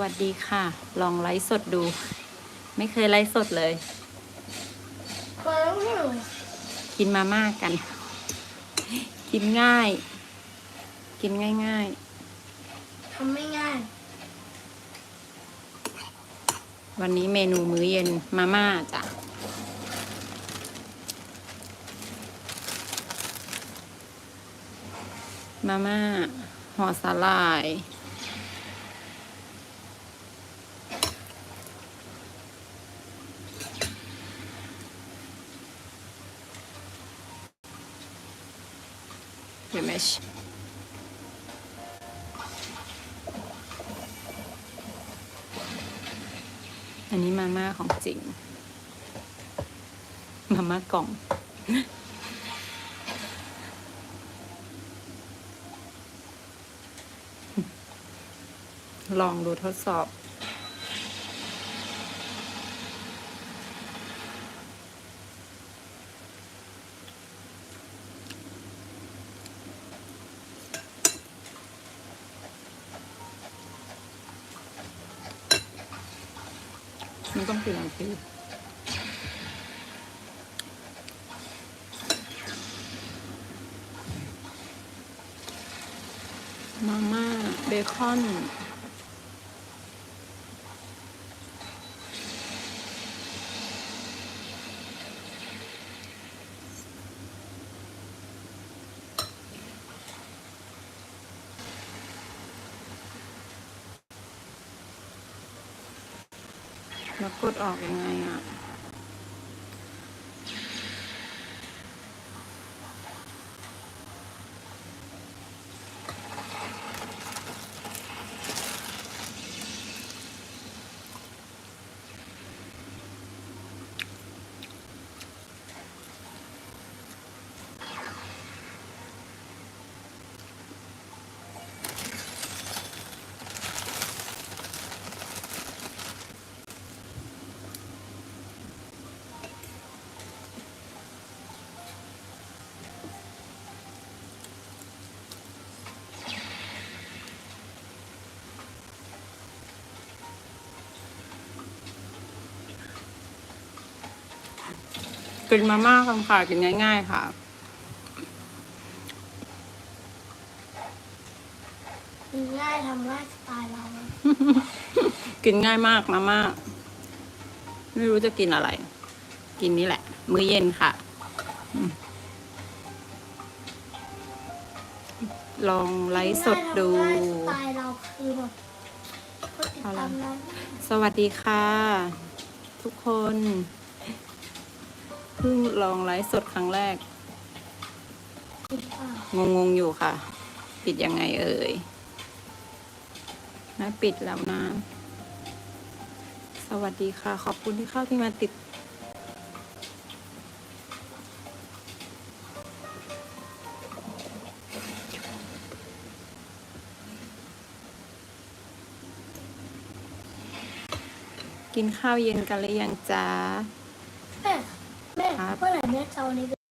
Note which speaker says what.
Speaker 1: วัสดีค่ะ ลองไลฟ์สดดู ไม่เคยไลฟ์สดเลย
Speaker 2: ก็ต้องหิว
Speaker 1: กินมาม่ากัน กินง่าย กินง่าย
Speaker 2: ทำไม่ง่าย
Speaker 1: ๆวันนี้เมนูมื้อเย็นมาม่าจ้ะมาม่าห่อสาลาย เห็นไหมชอันนี้มาม่าของจริง มาม่ากล่อง ลองดูทดสอบ มันต้องเปลี่ยนสีมาม่าเบคอน แล้วกดออกยังไงอะ กินมาม่าคำค่ะกินง่าย ๆ ค่ะ
Speaker 2: กินง่ายทำง่ายสไตล์เรา
Speaker 1: กินง่ายมากมาม่าไม่รู้จะกินอะไร กินนี่แหละ มื้อเย็นค่ะอืมลองไลฟ์สดดู
Speaker 2: ง่ายทำง่ายสไตล์เราคือแบบก็ติดตามนั้น
Speaker 1: สวัสดีค่ะ ทุกคนเพิ่งลองไลฟ์สดครั้งแรก
Speaker 2: ติดตาม
Speaker 1: งงอยู่ค่ะ ปิดยังไงเอ่ยนะปิดแล้วนะ สวัสดีค่ะ ขอบคุณที่เข้าที่มาติดกินข้าวเย็นกันหรือยังจ๊ะ ครับ
Speaker 2: เมื่อไหร่แม่จะเอาอันนี้